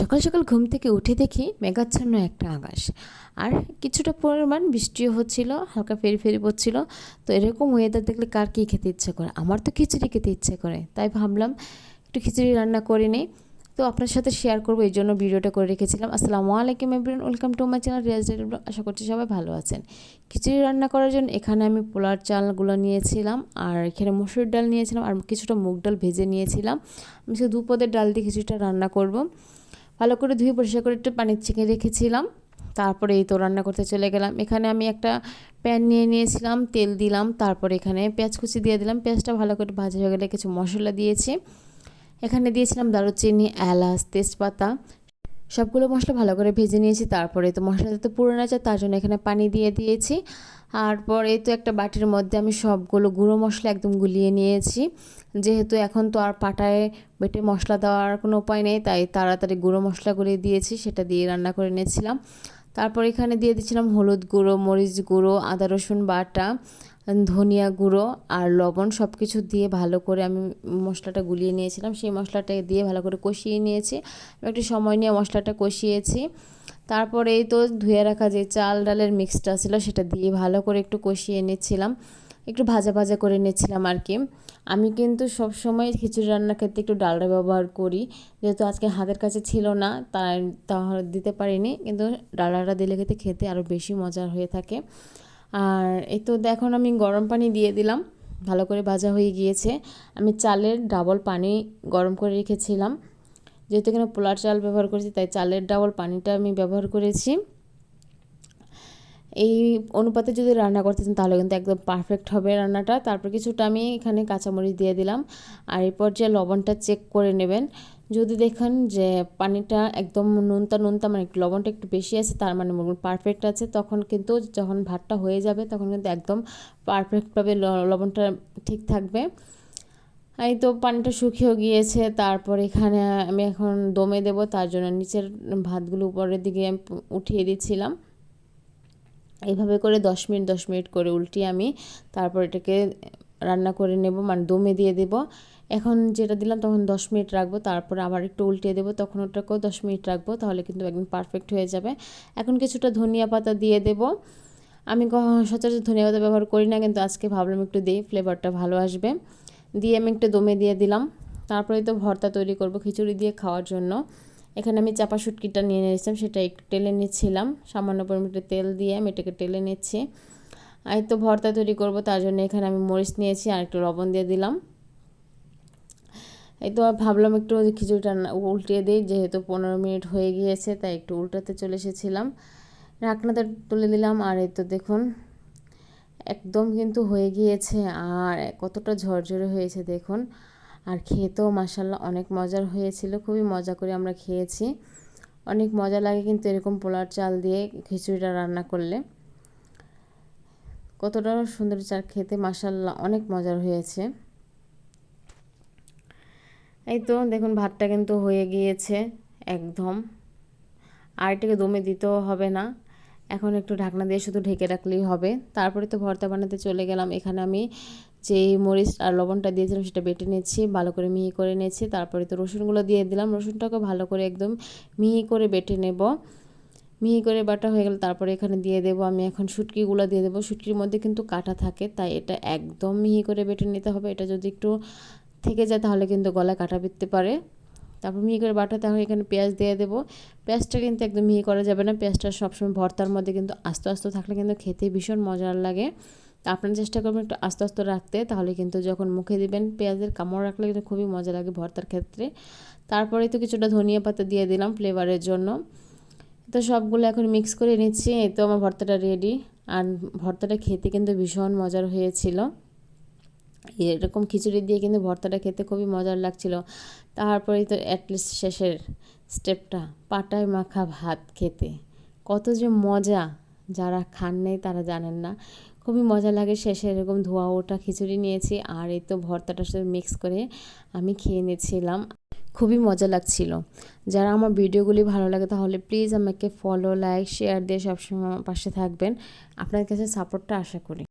সকাল সকাল ঘুম থেকে উঠে দেখি মেঘাচ্ছন্ন একটা আকাশ আর কিছুটা পরিমাণ বৃষ্টিও হচ্ছিল, হালকা ফেরি ফেরি পড়ছিল। তো এরকম ওয়েদার দেখলে কার কী খেতে ইচ্ছে করে? আমার তো খিচুড়ি খেতে ইচ্ছে করে। তাই ভাবলাম একটু খিচুড়ি রান্না করে নিই। তো আপনার সাথে শেয়ার করব, এই জন্য ভিডিওটা করে রেখেছিলাম। আসসালামু আলাইকুম everyone welcome to my channel Riyaz আশা করছি সবাই ভালো আছেন। খিচুড়ি রান্না করার জন্য এখানে আমি পোলার চালগুলো নিয়েছিলাম, আর এখানে মসুর ডাল নিয়েছিলাম, আর কিছুটা মুগ ডাল ভেজে নিয়েছিলাম। আমি শুধু দুপদের ডাল দিয়ে খিচুড়িটা রান্না করব। ভালো করে ধুয়ে পরিষ্কার করে একটু পানির ছেঁকে রেখেছিলাম। তারপরে এই তো রান্না করতে চলে গেলাম। এখানে আমি একটা প্যান নিয়ে নিয়েছিলাম, তেল দিলাম, তারপরে এখানে পেঁয়াজ কুচি দিয়ে দিলাম। পেঁয়াজটা ভালো করে ভাজা হয়ে গেলে কিছু মশলা দিয়েছি। এখানে দিয়েছিলাম দারুচিনি, এলাচ, তেজপাতা সবগুলো মশলা ভালো করে ভেজে নিয়েছি, তারপরে তো মশলাটা তো পুরো না যায় তার জন্য এখানে পানি দিয়ে দিয়েছি। আর পরে তো একটা বাটির মধ্যে আমি সবগুলো গুঁড়ো মশলা একদম গুলিয়ে নিয়েছি। যেহেতু এখন তো আর পাটায় বেটে মশলা দেওয়ার কোনো উপায় নেই, তাই তাড়াতাড়ি গুঁড়ো মশলা করে দিয়েছি, সেটা দিয়ে রান্না করে নিয়েছিলাম। তারপর এখানে দিয়ে দিচ্ছিলাম হলুদ গুঁড়ো, মরিচ গুঁড়ো, আদা রসুন বাটা, ধনিয়া গুঁড়ো আর লবণ সব কিছু দিয়ে ভালো করে আমি মশলাটা গুলিয়ে নিয়েছিলাম। সেই মশলাটা দিয়ে ভালো করে কষিয়ে নিয়েছি। একটু সময় নিয়ে মশলাটা কষিয়েছি। তারপরে এই তো ধুয়ে রাখা যে চাল ডালের মিক্সটা ছিল সেটা দিয়ে ভালো করে একটু কষিয়ে নিচ্ছিলাম। একটু ভাজা ভাজা করে নিয়েছিলাম আর কি। আমি কিন্তু সব সময় খিচুড়ি রান্নার ক্ষেত্রে একটু ডালটা ব্যবহার করি। যেহেতু আজকে হাতের কাছে ছিল না, তাই তাহলে দিতে পারিনি। কিন্তু ডালাটা দিলে খেতে খেতে আরও বেশি মজার হয়ে থাকে। আর এই তো এখন আমি গরম পানি দিয়ে দিলাম। ভালো করে ভাজা হয়ে গিয়েছে। আমি চালের ডাবল পানি গরম করে রেখেছিলাম। যেহেতু এখানে পোলার চাল ব্যবহার করেছি, তাই চালের ডাবল পানিটা আমি ব্যবহার করেছি। এই অনুপাতে যদি রান্না করতে চান, তাহলে কিন্তু একদম পারফেক্ট হবে রান্নাটা। তারপর কিছুটা আমি এখানে কাঁচামরিচ দিয়ে দিলাম। আর এই পর্যায়ে লবণটা চেক করে নেবেন, যদি দেখেন যে পানিটা একদম নুনতা নুনতা মানে লবণটা একটু বেশি আছে, তার মানে পারফেক্ট আছে, তখন কিন্তু যখন ভাতটা হয়ে যাবে, তখন কিন্তু একদম পারফেক্টভাবে লবণটা ঠিক থাকবে। এই তো পানিটা শুকিয়েও গিয়েছে, তারপর এখানে আমি এখন দমে দেব, তার জন্য নিচের ভাতগুলো উপরের দিকে উঠিয়ে দিচ্ছিলাম। এইভাবে করে দশ মিনিট দশ মিনিট করে উল্টিয়ে আমি তারপর এটাকে রান্না করে নেব মানে দমে দিয়ে দেব। এখন যেটা দিলাম তখন দশ মিনিট রাখব, তারপর আবার একটু উল্টিয়ে দেবো, তখন ওটাকেও দশ মিনিট রাখব, তাহলে কিন্তু একদম পারফেক্ট হয়ে যাবে। এখন কিছুটা ধনিয়া পাতা দিয়ে দেব। আমি সচরাচর ধনিয়া পাতা ব্যবহার করি না, কিন্তু আজকে ভাবলাম একটু দিই ফ্লেভারটা ভালো আসবে। দিয়ে আমি একটু দমে দিয়ে দিলাম। তারপরে তো ভর্তা তৈরি করব খিচুড়ি দিয়ে খাওয়ার জন্য। এখানে আমি চাপা শুটকিটা নিয়ে নিয়েছিলাম, সেটা একটু টেলে নিচ্ছিলাম। সামান্য পরিমাণে তেল দিয়ে আমি এটাকে টেলে নিচ্ছি। আর তো ভর্তা তৈরি করব, তার জন্য এখানে আমি মরিচ নিয়েছি আর একটু লবণ দিয়ে দিলাম। এই তো ভাবলাম একটু খিচুড়িটা উল্টিয়ে দিই, যেহেতু পনেরো মিনিট হয়ে গিয়েছে, তাই একটু উল্টাতে চলে এসেছিলাম। ঢাকনাতে তুলে দিলাম, আর এই তো দেখুন, একদম কিন্তু হয়ে গিয়েছে, আর কতটা ঝরঝরে হয়েছে দেখুন। আর খেতেও মাসাল্লাহ অনেক মজার হয়েছিল, খুবই মজা করে আমরা খেয়েছি। অনেক মজা লাগে কিন্তু এরকম পোলার চাল দিয়ে খিচুড়িটা রান্না করলে। কতটা সুন্দর চাল খেতে মাসাল্লাহ অনেক মজার হয়েছে। এই তো দেখুন ভাতটা কিন্তু হয়ে গিয়েছে একদম। আর এটাকে দমে দিতেও হবে না। এখন একটু ঢাকনা দিয়ে শুধু ঢেকে রাখলেই হবে। তারপরে তো ভর্তা বানাতে চলে গেলাম। এখানে আমি যে মরিচ আর লবণটা দিয়েছিলাম সেটা বেটে নিচ্ছি ভালো করে মিহি করে নিয়েছি। তারপরে তো রসুনগুলো দিয়ে দিলাম। রসুনটাকে ভালো করে একদম মিহি করে বেটে নেব। মিহি করে বাটা হয়ে গেলে তারপরে এখানে দিয়ে দেবো। আমি এখন শুটকিগুলো দিয়ে দেবো। শুটকির মধ্যে কিন্তু কাটা থাকে, তাই এটা একদম মিহি করে বেটে নিতে হবে। এটা যদি একটু থেকে যায় তাহলে কিন্তু গলায় কাটা বিততে পারে। তারপর মিহি করে বাটা তাহলে এখানে পেঁয়াজ দিয়ে দেবো। পেঁয়াজটা কিন্তু একদম মিহি করা যাবে না। পেঁয়াজটা সবসময় ভর্তার মধ্যে কিন্তু আস্তে আস্তে থাকলে কিন্তু খেতে ভীষণ মজার লাগে। আপনারা চেষ্টা করবেন একটু আস্তে আস্তে রাখতে, তাহলে কিন্তু যখন মুখে দিবেন পেঁয়াজের কামড় রাখলে কিন্তু খুবই মজা লাগে ভর্তার ক্ষেত্রে। তারপরে তো কিছুটা ধনিয়া পাতা দিয়ে দিলাম ফ্লেভারের জন্য। তো সবগুলো এখন মিক্স করে নিচ্ছি, এই তো আমার ভর্তাটা রেডি। আর ভর্তাটা খেতে কিন্তু ভীষণ মজার হয়েছিল। এরকম খিচুড়ি দিয়ে কিন্তু ভর্তাটা খেতে খুবই মজার লাগছিল। তারপরেই তো অ্যাটলিস্ট শেষের স্টেপটা পাটায় মাখা ভাত খেতে। কত যে মজা যারা খান নেই তারা জানেন না। খুবই মজা লাগে শেষে এরকম ধোয়া ওটা খিচুড়ি নিয়েছি আর এই তো ভর্তাটার সাথে মিক্স করে আমি খেয়ে নিয়েছিলাম খুবই মজা লাগছিল। যারা আমার ভিডিওগুলি ভালো লাগে তাহলে প্লিজ আমাকে ফলো লাইক শেয়ার দিয়ে সবসময় পাশে থাকবেন। আপনার কাছে সাপোর্টটা আশা করি।